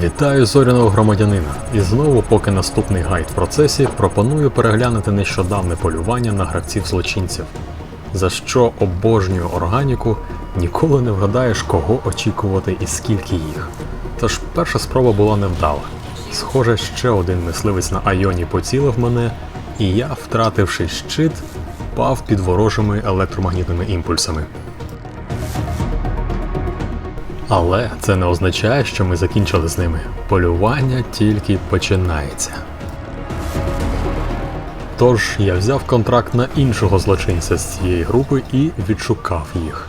Вітаю зоряного громадянина. І знову, поки наступний гайд в процесі, пропоную переглянути нещодавне полювання на гравців злочинців. За що обожнюю органіку, ніколи не вгадаєш, кого очікувати і скільки їх. Тож перша спроба була невдала. Схоже, ще один мисливець на Айоні поцілив мене, і я, втративши щит, впав під ворожими електромагнітними імпульсами. Але це не означає, що ми закінчили з ними. Полювання тільки починається. Тож я взяв контракт на іншого злочинця з цієї групи і відшукав їх.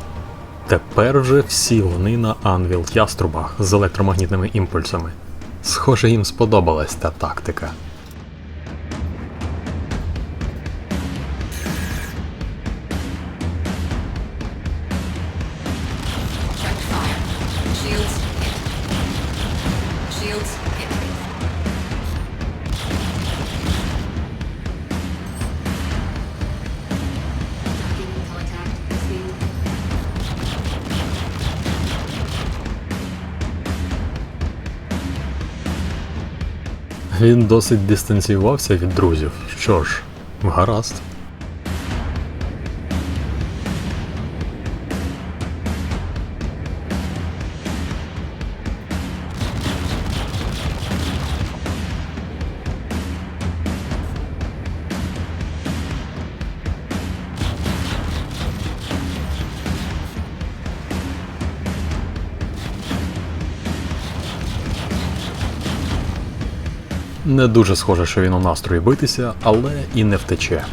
Тепер вже всі вони на Анвіл Яструбах з електромагнітними імпульсами. Схоже, їм сподобалась та тактика. Він досить дистанціювався від друзів. Що ж, гаразд. Не дуже схоже, що він у настрої битися, але і не втече.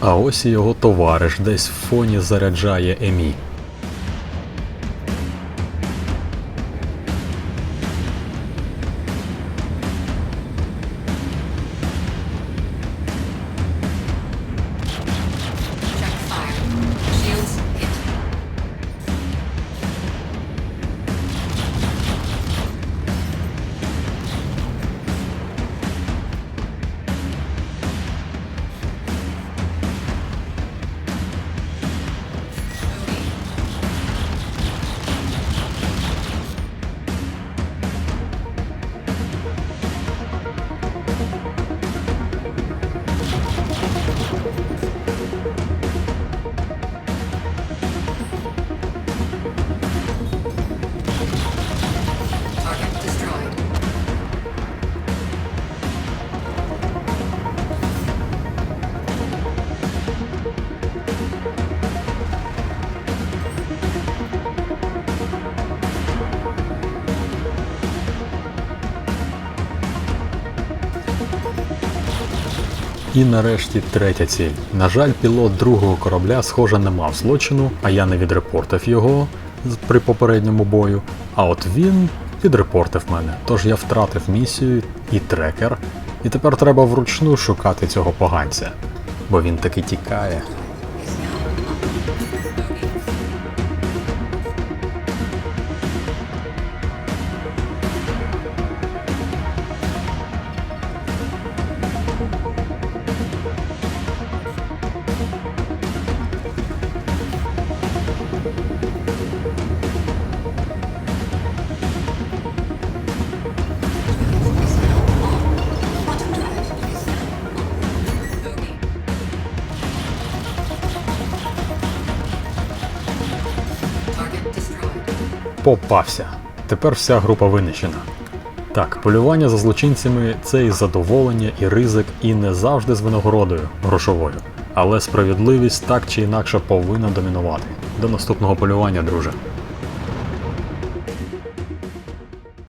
А ось і його товариш десь в фоні заряджає Емі. І нарешті третя ціль. На жаль, пілот другого корабля, схоже, не мав злочину, а я не відрепортив його при попередньому бою. А от він відрепортив мене. Тож я втратив місію і трекер. І тепер треба вручну шукати цього поганця. Бо він таки тікає. Попався. Тепер вся група винищена. Так, полювання за злочинцями це і задоволення, і ризик, і не завжди з винагородою грошовою. Але справедливість так чи інакше повинна домінувати. До наступного полювання, друже.